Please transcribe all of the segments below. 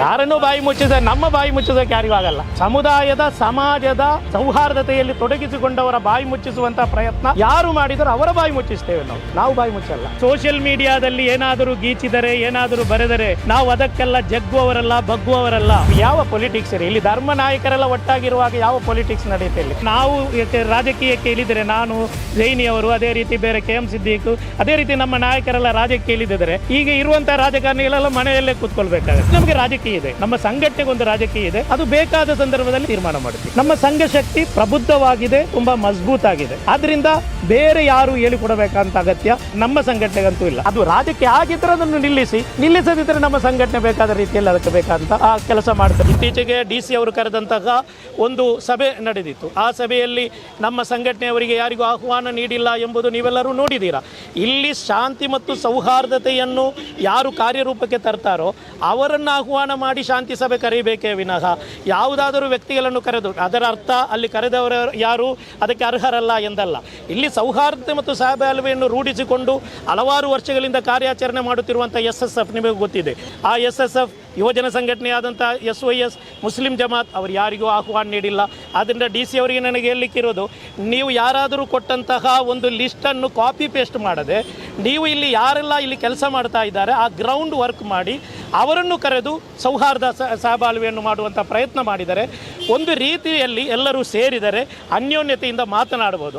ಯಾರನ್ನೂ ಬಾಯಿ ಮುಚ್ಚಿದ ನಮ್ಮ ಬಾಯಿ ಮುಚ್ಚಿಸೋಕೆ ಯಾರಿಗೂ ಆಗಲ್ಲ. ಸಮುದಾಯದ, ಸಮಾಜದ ಸೌಹಾರ್ದತೆಯಲ್ಲಿ ತೊಡಗಿಸಿಕೊಂಡವರ ಬಾಯಿ ಮುಚ್ಚಿಸುವಂತ ಪ್ರಯತ್ನ ಯಾರು ಮಾಡಿದರೂ ಅವರ ಬಾಯಿ ಮುಚ್ಚಿಸ್ತೇವೆ ನಾವು. ನಾವು ಬಾಯಿ ಮುಚ್ಚಲ್ಲ. ಸೋಷಿಯಲ್ ಮೀಡಿಯಾದಲ್ಲಿ ಏನಾದರೂ ಗೀಚಿದರೆ, ಏನಾದರೂ ಬರೆದರೆ, ನಾವು ಅದಕ್ಕೆಲ್ಲ ಜಗ್ಗುವವರಲ್ಲ, ಬಗ್ಗುವವರಲ್ಲ. ಯಾವ ಪೊಲಿಟಿಕ್ಸ್ ಇಲ್ಲಿ ಧರ್ಮ ನಾಯಕರೆಲ್ಲ ಒಟ್ಟಾಗಿರುವಾಗ ಯಾವ ಪೊಲಿಟಿಕ್ಸ್ ನಡೆಯುತ್ತೆ ಇಲ್ಲಿ? ನಾವು ರಾಜಕೀಯಕ್ಕೆ ಇಳಿದರೆ ನಾನು ಜೈನಿ ಅವರು ಅದೇ ರೀತಿ ಬೇರೆ ಕೆ ಎಂ ಸಿದ್ದೀಕ್, ಅದೇ ರೀತಿ ನಮ್ಮ ನಾಯಕರೆಲ್ಲ ರಾಜಕೀಯ ಇಳಿದಿದ್ದಾರೆ ಈಗ ಇರುವಂತಹ ರಾಜಕಾರಣಿಗಳೆಲ್ಲ ಮನೆಯಲ್ಲೇ ಕೂತ್ಕೊಳ್ಬೇಕಾಗುತ್ತೆ. ನಮಗೆ ರಾಜಕೀಯ ಇದೆ. ನಮ್ಮ ಸಂಘಟನೆಗೊಂದು ರಾಜಕೀಯ ಇದೆ. ಅದು ಬೇಕಾದ ಸಂದರ್ಭದಲ್ಲಿ ತೀರ್ಮಾನ ಮಾಡುತ್ತೆ. ನಮ್ಮ ಸಂಘ ಶಕ್ತಿ ಪ್ರಬುದ್ಧವಾಗಿದೆ, ತುಂಬಾ ಮಜಬೂತ್ ಆಗಿದೆ ಆದ್ರಿಂದ ಬೇರೆ ಯಾರು ಹೇಳಿಕೊಡಬೇಕಂತ ಅಗತ್ಯ ನಮ್ಮ ಸಂಘಟನೆಗಂತೂ ಇಲ್ಲ. ಅದು ರಾಜಕೀಯ ಆಗಿದ್ರೆ ಅದನ್ನು ನಿಲ್ಲಿಸಿ ನಿಲ್ಲಿಸದಿದ್ದರೆ ನಮ್ಮ ಸಂಘಟನೆ ಬೇಕಾದ ರೀತಿಯಲ್ಲಿ ಅದಕ್ಕೆ ಬೇಕಾದಂತ ಆ ಕೆಲಸ ಮಾಡ್ತಾರೆ ಇತ್ತೀಚೆಗೆ ಡಿ ಸಿ ಅವರು ಕರೆದಂತಹ ಒಂದು ಸಭೆ ನಡೆದಿತ್ತು. ಆ ಸಭೆಯಲ್ಲಿ ನಮ್ಮ ಸಂಘಟನೆಯವರಿಗೆ ಯಾರಿಗೂ ಆಹ್ವಾನ ನೀಡಿಲ್ಲ ಎಂಬುದು ನೀವೆಲ್ಲರೂ ನೋಡಿದ್ದೀರಾ. ಇಲ್ಲಿ ಶಾಂತಿ ಮತ್ತು ಸೌಹಾರ್ದತೆಯನ್ನು ಯಾರು ಕಾರ್ಯರೂಪಕ್ಕೆ ತರ್ತಾರೋ ಅವರನ್ನು ಆಹ್ವಾನ ಮಾಡಿ ಶಾಂತಿ ಸಭೆ ಕರೀಬೇಕೇ ವಿನಃ. ಯಾವುದಾದರೂ ವ್ಯಕ್ತಿಗಳನ್ನು ಕರೆದು, ಅದರ ಅರ್ಥ ಅಲ್ಲಿ ಕರೆದವರು ಯಾರು? ಅದಕ್ಕೆ ಅರ್ಹರಲ್ಲ ಎಂದಲ್ಲ. ಇಲ್ಲಿ ಸೌಹಾರ್ದ ಮತ್ತು ಸಹಬಾಳ್ವೆಯನ್ನು ರೂಢಿಸಿಕೊಂಡು ಹಲವಾರು ವರ್ಷಗಳಿಂದ ಕಾರ್ಯಾಚರಣೆ ಮಾಡುತ್ತಿರುವಂಥ ಎಸ್ ಎಸ್ ಎಫ್ ನಿಮಗೆ ಗೊತ್ತಿದೆ. ಆ ಎಸ್ ಎಸ್ ಎಫ್ ಯುವಜನ ಸಂಘಟನೆಯಾದಂಥ S Y S Muslim Jamaat ಅವರು ಯಾರಿಗೂ ಆಹ್ವಾನ ನೀಡಿಲ್ಲ. ಆದ್ದರಿಂದ ಡಿ ಸಿ ಅವರಿಗೆ ನನಗೆ ಹೇಳಲಿಕ್ಕಿರೋದು ನೀವು ಯಾರಾದರೂ ಕೊಟ್ಟಂತಹ ಒಂದು ಲಿಸ್ಟನ್ನು ಕಾಪಿ ಪೇಸ್ಟ್ ಮಾಡದೆ ನೀವು ಇಲ್ಲಿ ಯಾರೆಲ್ಲ ಇಲ್ಲಿ ಕೆಲಸ ಮಾಡ್ತಾ ಇದ್ದಾರೆ ಆ ಗ್ರೌಂಡ್ ವರ್ಕ್ ಮಾಡಿ ಅವರನ್ನು ಕರೆದು ಸೌಹಾರ್ದ ಸಹಬಾಳ್ವೆಯನ್ನು ಮಾಡುವಂಥ ಪ್ರಯತ್ನ ಮಾಡಿದರೆ ಒಂದು ರೀತಿಯಲ್ಲಿ ಎಲ್ಲರೂ ಸೇರಿದರೆ ಅನ್ಯೋನ್ಯತೆಯಿಂದ ಮಾತನಾಡಬಹುದು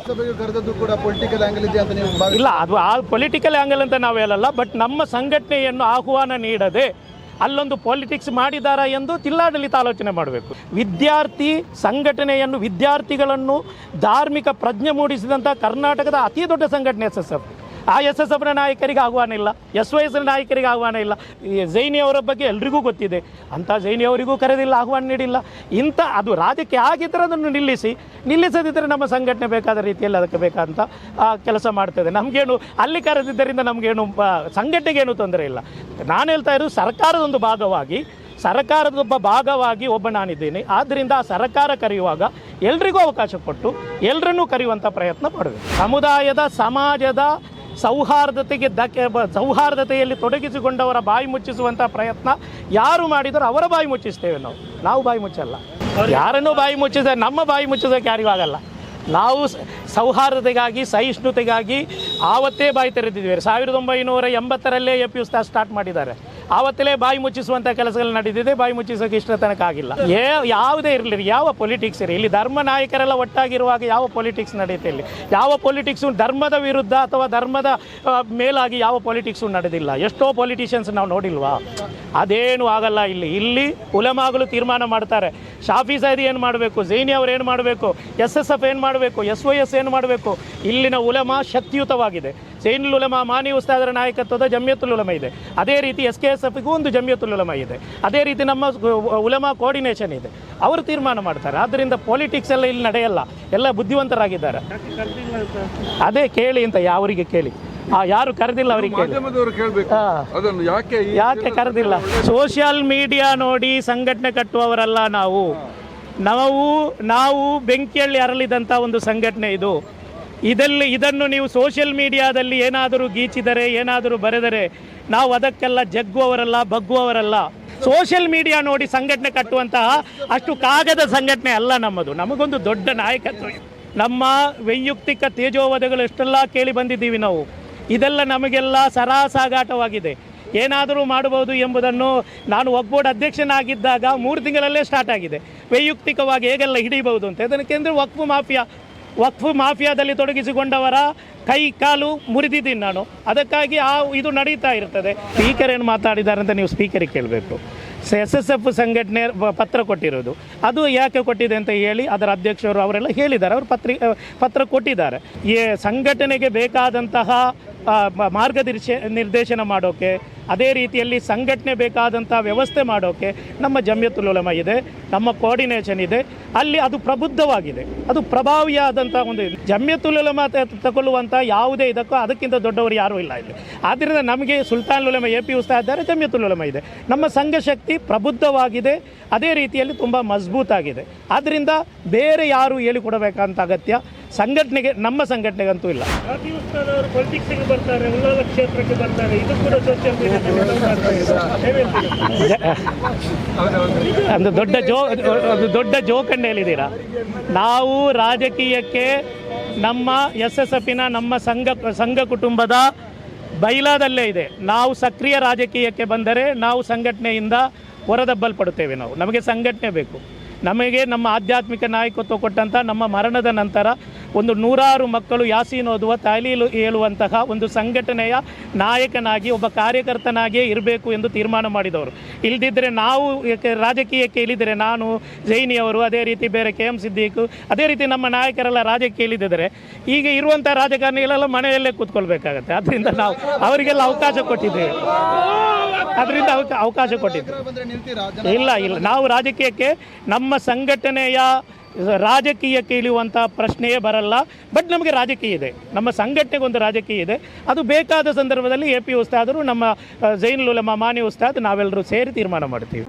ಇಲ್ಲ ಅದು ಆ ಪೊಲಿಟಿಕಲ್ ಆ್ಯಂಗಲ್ ಅಂತ ನಾವು ಹೇಳಲ್ಲ ಬಟ್ ನಮ್ಮ ಸಂಘಟನೆಯನ್ನು ಆಹ್ವಾನ ನೀಡದೆ ಅಲ್ಲೊಂದು ಪಾಲಿಟಿಕ್ಸ್ ಮಾಡಿದಾರ ಎಂದು ಜಿಲ್ಲಾಡಳಿತ ಆಲೋಚನೆ ಮಾಡಬೇಕು. ವಿದ್ಯಾರ್ಥಿ ಸಂಘಟನೆಯನ್ನು, ವಿದ್ಯಾರ್ಥಿಗಳನ್ನು ಧಾರ್ಮಿಕ ಪ್ರಜ್ಞೆ ಮೂಡಿಸಿದಂಥ ಕರ್ನಾಟಕದ ಅತಿ ದೊಡ್ಡ ಸಂಘಟನೆ ಎಸ್ ಎಸ್ ಎಫ್. ಆ ಎಸ್ ಎಸ್ ಎಫ್ನ ನಾಯಕರಿಗೆ ಆಹ್ವಾನ ಇಲ್ಲ ಎಸ್ ವೈ ಎಸ್ನ ನಾಯಕರಿಗೆ ಆಹ್ವಾನ ಇಲ್ಲ. ಜೈನಿ ಅವರ ಬಗ್ಗೆ ಎಲ್ರಿಗೂ ಗೊತ್ತಿದೆ. ಅಂಥ ಜೈನಿ ಅವರಿಗೂ ಕರೆದಿಲ್ಲ ಆಹ್ವಾನ ನೀಡಿಲ್ಲ. ಇಂಥ ಅದು ರಾಜಕೀಯ ಆಗಿದ್ದರೆ ಅದನ್ನು ನಿಲ್ಲಿಸಿ ನಿಲ್ಲಿಸದಿದ್ದರೆ ನಮ್ಮ ಸಂಘಟನೆ ಬೇಕಾದ ರೀತಿಯಲ್ಲಿ ಅದಕ್ಕೆ ಆ, ಕೆಲಸ ಮಾಡ್ತದೆ. ನಮಗೇನು ಅಲ್ಲಿ ಕರೆದಿದ್ದರಿಂದ ನಮಗೇನು ಸಂಘಟನೆಗೇನು ತೊಂದರೆ ಇಲ್ಲ. ನಾನು ಹೇಳ್ತಾ ಇರೋದು ಸರ್ಕಾರದ ಒಂದು ಭಾಗವಾಗಿ ಸರ್ಕಾರದ ಒಬ್ಬ ಭಾಗವಾಗಿ ಒಬ್ಬ ನಾನಿದ್ದೇನೆ. ಆದ್ದರಿಂದ ಆ ಸರ್ಕಾರ ಕರೆಯುವಾಗ ಎಲ್ರಿಗೂ ಅವಕಾಶ ಕೊಟ್ಟು ಎಲ್ಲರನ್ನೂ ಕರೆಯುವಂಥ ಪ್ರಯತ್ನ ಮಾಡಬೇಕು ಸಮುದಾಯದ ಸಮಾಜದ ಸೌಹಾರ್ದತೆಗೆ ಧಕ್ಕೆ ಸೌಹಾರ್ದತೆಯಲ್ಲಿ ತೊಡಗಿಸಿಕೊಂಡವರ ಬಾಯಿ ಮುಚ್ಚಿಸುವಂಥ ಪ್ರಯತ್ನ ಯಾರು ಮಾಡಿದರೂ ಅವರ ಬಾಯಿ ಮುಚ್ಚಿಸ್ತೇವೆ ನಾವು. ನಾವು ಬಾಯಿ ಮುಚ್ಚಲ್ಲ. ಯಾರನ್ನೂ ಬಾಯಿ ಮುಚ್ಚಿದ್ರೆ ನಮ್ಮ ಬಾಯಿ ಮುಚ್ಚಿಸೋಕೆ ಯಾರಿಗೂ ಆಗಲ್ಲ. ನಾವು ಸೌಹಾರ್ದತೆಗಾಗಿ, ಸಹಿಷ್ಣುತೆಗಾಗಿ ಆವತ್ತೇ ಬಾಯಿ ತೆರೆದಿದ್ದೇವೆ. ಸಾವಿರದ ಒಂಬೈನೂರ ಎಂಬತ್ತರಲ್ಲೇ ಎ ಪಿ ಸ್ಟಾರ್ಟ್ ಮಾಡಿದ್ದಾರೆ. ಆವತ್ತಲೇ ಬಾಯಿ ಮುಚ್ಚಿಸುವಂಥ ಕೆಲಸಗಳು ನಡೆದಿದೆ ಬಾಯಿ ಮುಚ್ಚಿಸೋಕೆ ಇಷ್ಟ ತನಕ ಆಗಿಲ್ಲ. ಏ, ಯಾವುದೇ ಇರಲಿ ಯಾವ ಪೊಲಿಟಿಕ್ಸ್ ಇರಲಿ, ಇಲ್ಲಿ ಧರ್ಮ ನಾಯಕರೆಲ್ಲ ಒಟ್ಟಾಗಿರುವಾಗ ಯಾವ ಪೊಲಿಟಿಕ್ಸ್ ನಡೆಯುತ್ತೆ ಇಲ್ಲಿ? ಯಾವ ಪೊಲಿಟಿಕ್ಸು ಧರ್ಮದ ವಿರುದ್ಧ ಅಥವಾ ಧರ್ಮದ ಮೇಲಾಗಿ ಯಾವ ಪೊಲಿಟಿಕ್ಸು ನಡೆದಿಲ್ಲ? ಎಷ್ಟೋ ಪೊಲಿಟಿಷಿಯನ್ಸ್ ನಾವು ನೋಡಿಲ್ವಾ? ಅದೇನು ಆಗಲ್ಲ ಇಲ್ಲಿ. ಇಲ್ಲಿ ಉಲಮಾಗಲು ತೀರ್ಮಾನ ಮಾಡ್ತಾರೆ. ಶಾಫಿ ಸೈದ್ ಏನು ಮಾಡಬೇಕು? ಜೈನಿ ಅವರು ಏನು ಮಾಡಬೇಕು? ಎಸ್ ಎಸ್ ಎಫ್ ಏನು ಮಾಡಬೇಕು? ಎಸ್ ವೈ ಎಸ್ ಏನು ಮಾಡಬೇಕು? ಇಲ್ಲಿನ ಉಲಮ ಶಕ್ತಿಯುತವಾಗಿದೆ. ಜೈನುಲ್ ಉಲಮಾ ಮಾನಿ ಉಸ್ತಾದರ ನಾಯಕತ್ವದ ಜಮಿಯತುಲ್ ಉಲಮ ಇದೆ. ಅದೇ ರೀತಿ ಎಸ್ ಕೆ ಎಸ್ ಎಫ್ಗೂ ಒಂದು ಉಲಮ ಇದೆ. ಅದೇ ರೀತಿ ನಮ್ಮ ಉಲಮಾ ಕೋಆರ್ಡಿನೇಷನ್ ಇದೆ. ಅವರು ತೀರ್ಮಾನ ಮಾಡ್ತಾರೆ. ಆದ್ದರಿಂದ ಪಾಲಿಟಿಕ್ಸ್ ಎಲ್ಲ ಇಲ್ಲಿ ನಡೆಯಲ್ಲ. ಎಲ್ಲ ಬುದ್ಧಿವಂತರಾಗಿದ್ದಾರೆ. ಅದೇ ಕೇಳಿ ಅಂತ ಯಾವರಿಗೆ ಕೇಳಿ. ಆ ಯಾರು ಕರೆದಿಲ್ಲ ಅವರಿಗೆ ಯಾಕೆ ಕರೆದಿಲ್ಲ? ಸೋಷಿಯಲ್ ಮೀಡಿಯಾ ನೋಡಿ ಸಂಘಟನೆ ಕಟ್ಟುವವರಲ್ಲ ನಾವು. ನಾವು ನಾವು ಬೆಂಕಿಯಲ್ಲಿ ಅರಳಿದಂಥ ಒಂದು ಸಂಘಟನೆ ಇದು. ಇದರಲ್ಲಿ ಇದನ್ನು ನೀವು ಸೋಷಿಯಲ್ ಮೀಡಿಯಾದಲ್ಲಿ ಏನಾದರೂ ಗೀಚಿದರೆ, ಏನಾದರೂ ಬರೆದರೆ, ನಾವು ಅದಕ್ಕೆಲ್ಲ ಜಗ್ಗುವವರಲ್ಲ, ಬಗ್ಗುವವರಲ್ಲ. ಸೋಷಿಯಲ್ ಮೀಡಿಯಾ ನೋಡಿ ಸಂಘಟನೆ ಕಟ್ಟುವಂತಹ ಅಷ್ಟು ಕಾಗದ ಸಂಘಟನೆ ಅಲ್ಲ ನಮ್ಮದು. ನಮಗೊಂದು ದೊಡ್ಡ ನಾಯಕತ್ವ ನಮ್ಮ ವೈಯಕ್ತಿಕ ತೇಜೋವಧಗಳು ಎಷ್ಟೆಲ್ಲ ಕೇಳಿ ಬಂದಿದ್ದೀವಿ ನಾವು. ಇದೆಲ್ಲ ನಮಗೆಲ್ಲ ಸರಾಸಾಗಾಟವಾಗಿದೆ. ಏನಾದರೂ ಮಾಡಬಹುದು ಎಂಬುದನ್ನು ನಾನು ಒಗ್ಬೋರ್ಡ್ ಅಧ್ಯಕ್ಷನಾಗಿದ್ದಾಗ ಮೂರು ತಿಂಗಳಲ್ಲೇ ಸ್ಟಾರ್ಟ್ ಆಗಿದೆ. ವೈಯಕ್ತಿಕವಾಗಿ ಹೇಗೆಲ್ಲ ಹಿಡಿಬಹುದು ಅಂತ. ಅದಕ್ಕೆ ಕೇಂದ್ರ ವಕ್ಫು ಮಾಫಿಯಾ ವಕ್ಫು ಮಾಫಿಯಾದಲ್ಲಿ ತೊಡಗಿಸಿಕೊಂಡವರ ಕೈ ಕಾಲು ಮುರಿದಿದ್ದೀನಿ ನಾನು. ಅದಕ್ಕಾಗಿ ಆ ಇದು ನಡೀತಾ ಇರ್ತದೆ. ಸ್ಪೀಕರ್ ಏನು ಮಾತಾಡಿದ್ದಾರೆ ಅಂತ ನೀವು ಸ್ಪೀಕರಿಗೆ ಕೇಳಬೇಕು. ಎಸ್ ಎಸ್ ಎಫ್ ಸಂಘಟನೆ ಪತ್ರ ಕೊಟ್ಟಿರೋದು. ಅದು ಯಾಕೆ ಕೊಟ್ಟಿದೆ ಅಂತ ಹೇಳಿ ಅದರ ಅಧ್ಯಕ್ಷರು ಅವರೆಲ್ಲ ಹೇಳಿದ್ದಾರೆ. ಅವರು ಪತ್ರಿ ಪತ್ರ ಕೊಟ್ಟಿದ್ದಾರೆ. ಈ ಸಂಘಟನೆಗೆ ಬೇಕಾದಂತಹ ಮಾರ್ಗದರ್ಶಿ ನಿರ್ದೇಶನ ಮಾಡೋಕೆ ಅದೇ ರೀತಿಯಲ್ಲಿ ಸಂಘಟನೆ ಬೇಕಾದಂಥ ವ್ಯವಸ್ಥೆ ಮಾಡೋಕ್ಕೆ ನಮ್ಮ ಜಮ್ಯತುಲಮ ಇದೆ, ನಮ್ಮ ಕೋಆರ್ಡಿನೇಷನ್ ಇದೆ. ಅಲ್ಲಿ ಅದು ಪ್ರಬುದ್ಧವಾಗಿದೆ. ಅದು ಪ್ರಭಾವಿಯಾದಂಥ ಒಂದು ಜಮ್ಯತುಲಮ ತಗೊಳ್ಳುವಂಥ ಯಾವುದೇ ಇದಕ್ಕೂ ಅದಕ್ಕಿಂತ ದೊಡ್ಡವರು ಯಾರೂ ಇಲ್ಲ ಇಲ್ಲಿ. ಆದ್ದರಿಂದ ನಮಗೆ ಸುಲ್ತಾನ್ ಉಲಮ ಎ ಪಿ ಉಸ್ತಾ ಇದ್ದಾರೆ ಜಮ್ಯತುಲಮ ಇದೆ. ನಮ್ಮ ಸಂಘ ಶಕ್ತಿ ಪ್ರಬುದ್ಧವಾಗಿದೆ. ಅದೇ ರೀತಿಯಲ್ಲಿ ತುಂಬ ಮಜಬೂತಾಗಿದೆ. ಆದ್ದರಿಂದ ಬೇರೆ ಯಾರು ಹೇಳಿಕೊಡಬೇಕಂತ ಅಗತ್ಯ. ಸಂಘಟನೆಗೆ ನಮ್ಮ ಸಂಘಟನೆಗಂತೂ ಇಲ್ಲ. ಒಂದು ದೊಡ್ಡ ಜೋ ಒಂದು ದೊಡ್ಡ ಜೋಕಂಡು ಹೇಳಿದ್ದೀರಾ ನಾವು ರಾಜಕೀಯಕ್ಕೆ ನಮ್ಮ ಎಸ್ ಎಸ್ ಎಫಿನ ನಮ್ಮ ಸಂಘ ಸಂಘ ಕುಟುಂಬದ ಬೈಲಾದಲ್ಲೇ ಇದೆ. ನಾವು ಸಕ್ರಿಯ ರಾಜಕೀಯಕ್ಕೆ ಬಂದರೆ ನಾವು ಸಂಘಟನೆಯಿಂದ ಹೊರದಬ್ಬಲ್ಪಡುತ್ತೇವೆ ನಾವು. ನಮಗೆ ಸಂಘಟನೆ ಬೇಕು. ನಮಗೆ ನಮ್ಮ ಆಧ್ಯಾತ್ಮಿಕ ನಾಯಕತ್ವ ಕೊಟ್ಟಂಥ ನಮ್ಮ ಮರಣದ ನಂತರ ಒಂದು ನೂರಾರು ಮಕ್ಕಳು ಯಾಸೀನ್ ಓದುವ ತಾಲೀಲು ಹೇಳುವಂತಹ ಒಂದು ಸಂಘಟನೆಯ ನಾಯಕನಾಗಿ, ಒಬ್ಬ ಕಾರ್ಯಕರ್ತನಾಗಿಯೇ ಇರಬೇಕು ಎಂದು ತೀರ್ಮಾನ ಮಾಡಿದವರು. ಇಲ್ದಿದ್ದರೆ ನಾವು ರಾಜಕೀಯಕ್ಕೆ ಇಳಿದರೆ ನಾನು ಜೈನಿಯವರು ಅದೇ ರೀತಿ ಬೇರೆ ಕೆ ಎಂ ಸಿದ್ದೀಕು, ಅದೇ ರೀತಿ ನಮ್ಮ ನಾಯಕರೆಲ್ಲ ರಾಜಕೀಯ ಇಳಿದಿದ್ದಾರೆ ಈಗ ಇರುವಂಥ ರಾಜಕಾರಣಿಗಳೆಲ್ಲ ಮನೆಯಲ್ಲೇ ಕೂತ್ಕೊಳ್ಬೇಕಾಗತ್ತೆ. ಅದರಿಂದ ನಾವು ಅವರಿಗೆಲ್ಲ ಅವಕಾಶ ಕೊಟ್ಟಿದ್ದೇವೆ. ಅದರಿಂದ ಅವಕ ಅವಕಾಶ ಜನ ಇಲ್ಲ ಇಲ್ಲ. ನಾವು ರಾಜಕೀಯಕ್ಕೆ, ನಮ್ಮ ಸಂಘಟನೆಯ ರಾಜಕೀಯಕ್ಕೆ ಇಳಿಯುವಂಥ ಪ್ರಶ್ನೆಯೇ ಬರಲ್ಲ. ಬಟ್ ನಮಗೆ ರಾಜಕೀಯ ಇದೆ. ನಮ್ಮ ಸಂಘಟನೆಗೆ ಒಂದು ರಾಜಕೀಯ ಇದೆ. ಅದು ಬೇಕಾದ ಸಂದರ್ಭದಲ್ಲಿ ಎ ಪಿ ಉಸ್ತಾದರು, ನಮ್ಮ ಜೈನ್ ಲೂಲಮ್ಮ ಮಾನಿ ಉಸ್ತಾದ್ ನಾವೆಲ್ಲರೂ ಸೇರಿ ತೀರ್ಮಾನ ಮಾಡ್ತೀವಿ.